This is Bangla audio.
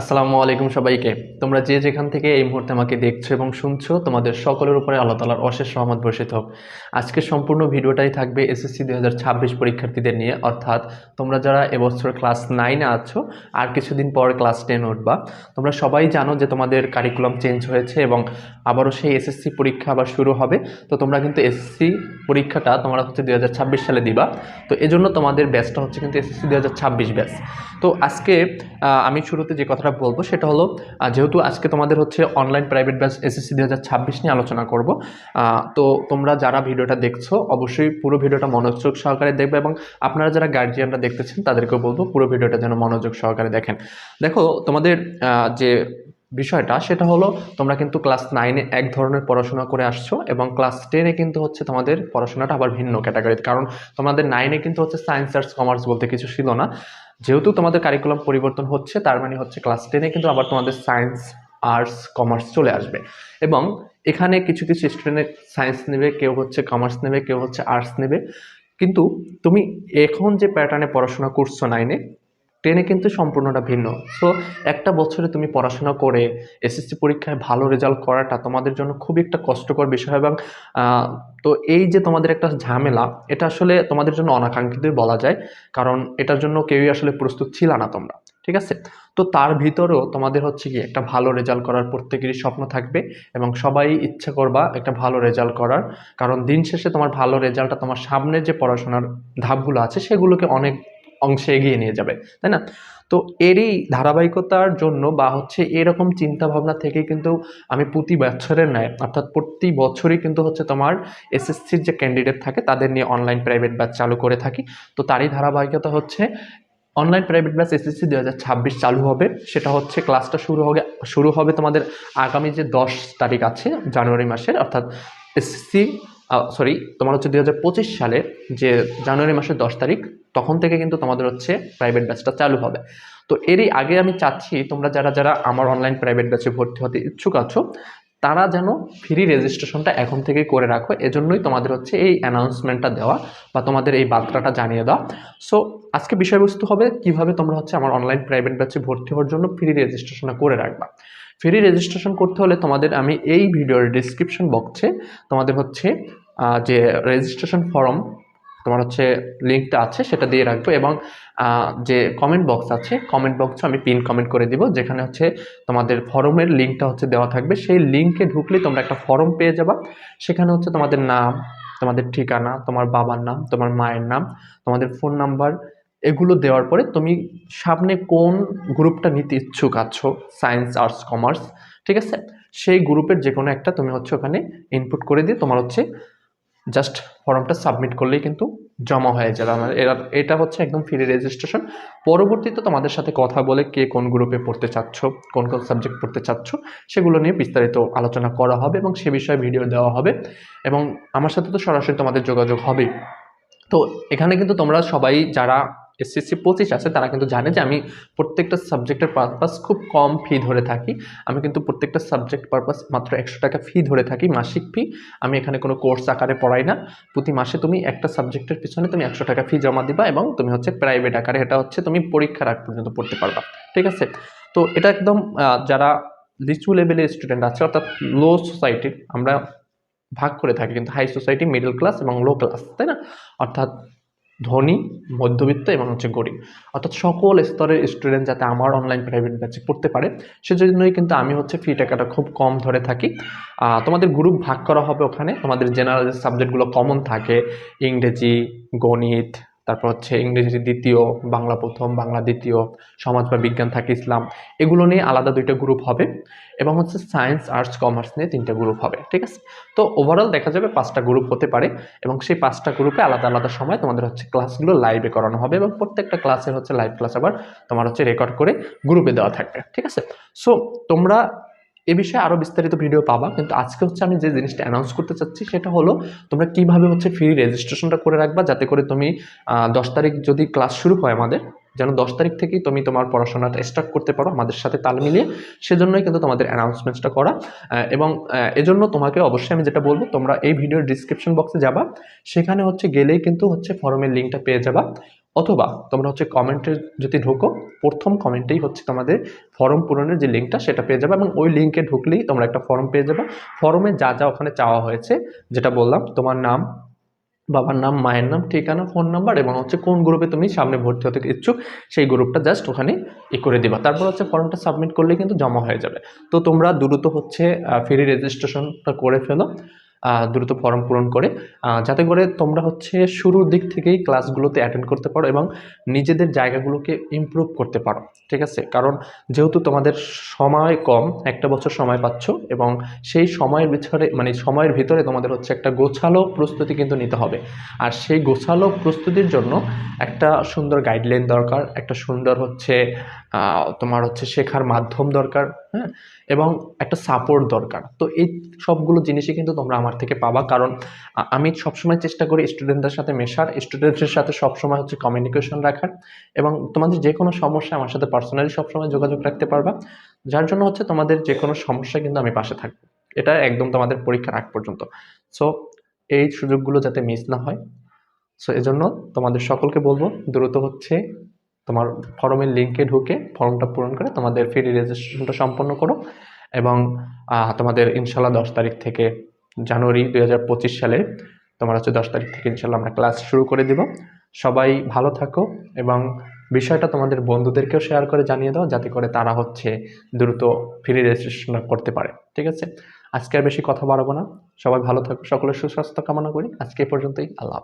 আসসালামু আলাইকুম সবাইকে। তোমরা যে যেখান থেকে এই মুহূর্তে আমাকে দেখছ এবং শুনছো, তোমাদের সকলের উপরে আল্লাহ তালার অশেষ সহমত বসিত হোক। আজকে সম্পূর্ণ ভিডিওটাই থাকবে এসএসসি দুই হাজার ছাব্বিশ পরীক্ষার্থীদের নিয়ে। অর্থাৎ তোমরা যারা এবছর ক্লাস নাইনে আছো, আর কিছুদিন পর ক্লাস টেন উঠবা, তোমরা সবাই জানো যে তোমাদের কারিকুলাম চেঞ্জ হয়েছে এবং আবারও সেই এসএসসি পরীক্ষা আবার শুরু হবে। তো তোমরা কিন্তু এসএসসি পরীক্ষাটা তোমরা হচ্ছে দুই হাজার ছাব্বিশ সালে দিবা। তো এজন্য তোমাদের ব্যাচটা হচ্ছে কিন্তু এসএসসি দুই হাজার তো আজকে আমি শুরুতে যে কথাটা বলব, সেটা হলো যেহেতু আজকে তোমাদের হচ্ছে অনলাইন প্রাইভেট ব্যাচ এসএসসি দু হাজার ছাব্বিশ নিয়ে আলোচনা করব তো তোমরা যারা ভিডিওটা দেখছ, অবশ্যই পুরো ভিডিওটা মনোযোগ সহকারে দেখবে এবং আপনারা যারা গার্জিয়ানরা দেখতেছেন, তাদেরকেও বলব পুরো ভিডিওটা যেন মনোযোগ সহকারে দেখেন। দেখো, তোমাদের যে বিষয়টা, সেটা হলো, তোমরা কিন্তু ক্লাস নাইনে এক ধরনের পড়াশোনা করে আসছো এবং ক্লাস টেনে কিন্তু হচ্ছে তোমাদের পড়াশোনাটা আবার ভিন্ন ক্যাটাগরিতে কারণ তোমাদের নাইনে কিন্তু হচ্ছে সায়েন্স আর্টস কমার্স বলতে কিছু ছিল না। যেহেতু তোমাদের কারিকুলাম পরিবর্তন হচ্ছে, তার মানে হচ্ছে ক্লাস টেনে কিন্তু আবার তোমাদের সায়েন্স আর্টস কমার্স চলে আসবে। এবং এখানে কিছু কিছু স্টুডেন্ট সায়েন্স নেবে, কেউ হচ্ছে কমার্স নেবে, কেউ হচ্ছে আর্টস নেবে। কিন্তু তুমি এখন যে প্যাটার্নে পড়াশোনা করছ নাইনে টেনে কিন্তু সম্পূর্ণটা ভিন্ন। সো একটা বছরে তুমি পড়াশোনা করে এসএসসি পরীক্ষায় ভালো রেজাল্ট করাটা তোমাদের জন্য খুবই একটা কষ্টকর বিষয় এবং তো এই যে তোমাদের একটা ঝামেলা, এটা আসলে তোমাদের জন্য অনাকাঙ্ক্ষিতই বলা যায়। কারণ এটার জন্য কেউই আসলে প্রস্তুত ছিল না তোমরা, ঠিক আছে? তো তার ভিতরেও তোমাদের হচ্ছে কি একটা ভালো রেজাল্ট করার প্রত্যেকেরই স্বপ্ন থাকবে এবং সবাই ইচ্ছা করবা একটা ভালো রেজাল্ট করার। কারণ দিন শেষে তোমার ভালো রেজাল্টটা তোমার সামনে যে পড়াশোনার ধাপগুলো আছে সেগুলোকে অনেক অংশে এগিয়ে নিয়ে যাবে, তাই না? তো এরই ধারাবাহিকতার জন্য বা হচ্ছে এরকম চিন্তা ভাবনা থেকে কিন্তু আমি প্রতি বছরের ন্যায়, অর্থাৎ প্রতি বছরই কিন্তু হচ্ছে তোমার এসএসসির যে ক্যান্ডিডেট থাকে তাদের নিয়ে অনলাইন প্রাইভেট ব্যাচ চালু করে থাকি। তো তারই ধারাবাহিকতা হচ্ছে অনলাইন প্রাইভেট ব্যাচ এসএসসি দু হাজার ছাব্বিশ চালু হবে, সেটা হচ্ছে ক্লাসটা শুরু হবে শুরু হবে তোমাদের আগামী যে দশ তারিখ আছে, জানুয়ারি মাসের, অর্থাৎ এসএসসি সরি তোমার হচ্ছে দু হাজার পঁচিশ সালে যে জানুয়ারি মাসের দশ তারিখ তখন থেকে কিন্তু তোমাদের হচ্ছে প্রাইভেট ব্যাচটা চালু হবে। তো এরই আগে আমি চাচ্ছি তোমরা যারা যারা আমার অনলাইন প্রাইভেট ব্যাচে ভর্তি হতে ইচ্ছুক আছো, তারা যেন ফ্রি রেজিস্ট্রেশনটা এখন থেকে করে রাখো। এজন্যই তোমাদের হচ্ছে এই অ্যানাউন্সমেন্টটা দেওয়া বা তোমাদের এই বার্তাটা জানিয়ে দেওয়া। সো আজকে বিষয়বস্তু হবে কীভাবে তোমরা হচ্ছে আমার অনলাইন প্রাইভেট ব্যাচে ভর্তি হওয়ার জন্য ফ্রি রেজিস্ট্রেশনটা করে রাখবা। ফ্রি রেজিস্ট্রেশন করতে হলে তোমাদের আমি এই ভিডিওর ডিসক্রিপশন বক্সে তোমাদের হচ্ছে যে রেজিস্ট্রেশন ফর্ম তোমার হচ্ছে লিঙ্কটা আছে, সেটা দিয়ে রাখব এবং যে কমেন্ট বক্স আছে কমেন্ট বক্সে আমি পিন কমেন্ট করে দিব, যেখানে হচ্ছে তোমাদের ফরমের লিঙ্কটা হচ্ছে দেওয়া থাকবে। সেই লিঙ্কে ঢুকলে তোমরা একটা ফর্ম পেয়ে যাবা। সেখানে হচ্ছে তোমাদের নাম, তোমাদের ঠিকানা, তোমার বাবার নাম, তোমার মায়ের নাম, তোমাদের ফোন নাম্বার এগুলো দেওয়ার পরে তুমি সামনে কোন গ্রুপটা নিতে ইচ্ছুক আছো সায়েন্স আর্টস কমার্স ঠিক আছে? সেই গ্রুপের যে কোনো একটা তুমি হচ্ছে ওখানে ইনপুট করে দিয়ে তোমার হচ্ছে জাস্ট ফর্মটা সাবমিট করলেই কিন্তু জমা হয়ে যাবে। আমার এরা, এটা হচ্ছে একদম ফ্রি রেজিস্ট্রেশন পরবর্তীতে তোমাদের সাথে কথা বলে কে কোন গ্রুপে পড়তে চাচ্ছ, কোন কোন সাবজেক্ট পড়তে চাচ্ছ, সেগুলো নিয়ে বিস্তারিত আলোচনা করা হবে এবং সে বিষয়ে ভিডিও দেওয়া হবে। এবং আমার সাথে তো সরাসরি তোমাদের যোগাযোগ হবে তো এখানে কিন্তু তোমরা সবাই যারা এসএসসি পঁচিশ আছে, তারা কিন্তু জানে যে আমি প্রত্যেকটা সাবজেক্টের পারপাস খুব কম ফি ধরে থাকি। আমি কিন্তু প্রত্যেকটা সাবজেক্ট পারপাস মাত্র একশো টাকা ফি ধরে থাকি, মাসিক ফি আমি এখানে কোনো কোর্স আকারে পড়াই না। প্রতি মাসে তুমি একটা সাবজেক্টের পিছনে তুমি একশো টাকা ফি জমা দিবা এবং তুমি হচ্ছে প্রাইভেট আকারে, এটা হচ্ছে তুমি পরীক্ষার আগ পর্যন্ত পড়তে পারবা। ঠিক আছে? তো এটা একদম যারা লিচু লেভেলের স্টুডেন্ট আছে, অর্থাৎ লো সোসাইটির আমরা ভাগ করে থাকি কিন্তু হাই সোসাইটি মিডল ক্লাস এবং লো ক্লাস তাই না? অর্থাৎ ধনী, মধ্যবিত্ত এবং হচ্ছে গরিব। অর্থাৎ সকল স্তরের স্টুডেন্ট যাতে আমার অনলাইন প্রাইভেট ব্যাচে পড়তে পারে, সেজন্যই কিন্তু আমি হচ্ছে ফি টাকাটা খুব কম ধরে থাকি। তোমাদের গ্রুপ ভাগ করা হবে ওখানে। তোমাদের জেনারেল সাবজেক্টগুলো কমন থাকে, ইংরেজি, গণিত তারপর হচ্ছে ইংরেজি দ্বিতীয়, বাংলা প্রথম, বাংলা দ্বিতীয়, সমাজ বা বিজ্ঞান থাকে ইসলাম, এগুলো নিয়ে আলাদা দুইটা গ্রুপ হবে এবং হচ্ছে সায়েন্স আর্টস কমার্স নিয়ে তিনটা গ্রুপ হবে, ঠিক আছে? তো ওভারঅল দেখা যাবে পাঁচটা গ্রুপ হতে পারে এবং সেই পাঁচটা গ্রুপে আলাদা আলাদা সময় তোমাদের হচ্ছে ক্লাসগুলো লাইভে করানো হবে এবং প্রত্যেকটা ক্লাসের হচ্ছে লাইভ ক্লাস আবার তোমার হচ্ছে রেকর্ড করে গ্রুপে দেওয়া থাকবে, ঠিক আছে? সো তোমরা এ বিষয়ে আরও বিস্তারিত ভিডিও পাবা, কিন্তু আজকে হচ্ছে আমি যে জিনিসটা অ্যানাউন্স করতে চাচ্ছি সেটা হলো তোমরা কীভাবে হচ্ছে ফ্রি রেজিস্ট্রেশনটা করে রাখবা যাতে করে তুমি দশ তারিখ যদি ক্লাস শুরু হয় আমাদের, যেন দশ তারিখ থেকেই তুমি তোমার পড়াশোনাটা স্টার্ট করতে পারো আমাদের সাথে তাল মিলিয়ে, সেজন্যই কিন্তু তোমাদের অ্যানাউন্সমেন্টসটা করা। এবং এজন্য তোমাকে অবশ্যই আমি যেটা বলব, তোমরা এই ভিডিওর ডিসক্রিপশন বক্সে যাবা, সেখানে হচ্ছে গেলেই কিন্তু হচ্ছে ফর্মের লিঙ্কটা পেয়ে যাবা। অথবা তোমরা হচ্ছে কমেন্টে যদি ঢোকো, প্রথম কমেন্টেই হচ্ছে তোমাদের ফর্ম পূরণের যে লিঙ্কটা সেটা পেয়ে যাবে এবং ওই লিঙ্কে ঢুকলেই তোমরা একটা ফর্ম পেয়ে যাবে। ফর্মে যা যা ওখানে চাওয়া হয়েছে, যেটা বললাম, তোমার নাম, বাবার নাম, মায়ের নাম, ঠিকানা ফোন নাম্বার এবং হচ্ছে কোন গ্রুপে তুমি সামনে ভর্তি হতে ইচ্ছুক, সেই গ্রুপটা জাস্ট ওখানে ই করে দিবা। তারপর হচ্ছে ফর্মটা সাবমিট করলে কিন্তু জমা হয়ে যাবে। তো তোমরা দ্রুত হচ্ছে ফ্রি রেজিস্ট্রেশনটা করে ফেলো। দ্রুত ফর্ম পূরণ করে। যাতে করে তোমরা হচ্ছে শুরুর দিক থেকেই ক্লাসগুলোতে অ্যাটেন্ড করতে পারো এবং নিজেদের জায়গাগুলোকে ইমপ্রুভ করতে পারো, ঠিক আছে? কারণ যেহেতু তোমাদের সময় কম, একটা বছর সময় পাচ্ছ এবং সেই সময়ের ভিতরে মানে সময়ের ভিতরে তোমাদের হচ্ছে একটা গোছালো প্রস্তুতি কিন্তু নিতে হবে। আর সেই গোছালো প্রস্তুতির জন্য একটা সুন্দর গাইডলাইন দরকার, একটা সুন্দর হচ্ছে তোমার হচ্ছে শেখার মাধ্যম দরকার হ্যাঁ? এবং একটা সাপোর্ট দরকার। তো এই সবগুলো জিনিসই কিন্তু তোমরা আমার থেকে পাবা কারণ আমি সবসময় চেষ্টা করি স্টুডেন্টদের সাথে মেশার। স্টুডেন্টদের সাথে সবসময় হচ্ছে কমিউনিকেশন রাখার। এবং তোমাদের যে কোনো সমস্যা আমার সাথে পার্সোনালি সবসময় যোগাযোগ রাখতে পারবা। যার জন্য হচ্ছে তোমাদের যে কোনো সমস্যা কিন্তু আমি পাশে থাকব। এটা একদম তোমাদের পরীক্ষার আগ পর্যন্ত। সো এই সুযোগগুলো যাতে মিস না হয়। সো এজন্য তোমাদের সকলকে বলব, দ্রুত হচ্ছে তোমার ফর্মের লিঙ্কে ঢুকে ফর্মটা পূরণ করে তোমাদের ফ্রি রেজিস্ট্রেশনটা সম্পন্ন করো। এবং তোমাদের ইনশাল্লাহ দশ তারিখ থেকে জানুয়ারি দুই হাজার পঁচিশ সালে, তোমার হচ্ছে দশ তারিখ থেকে ইনশাল্লাহ আমরা ক্লাস শুরু করে দিব। সবাই ভালো থাকো এবং বিষয়টা তোমাদের বন্ধুদেরকেও শেয়ার করে জানিয়ে দাও, যাতে করে তারা হচ্ছে দ্রুত ফ্রি রেজিস্ট্রেশন করতে পারে, ঠিক আছে? আজকে আর বেশি কথা বাড়াবো না। সবাই ভালো থাকো সকলের সুস্বাস্থ্য কামনা করি। আজকে পর্যন্তই, আল্লাহ হাফেজ।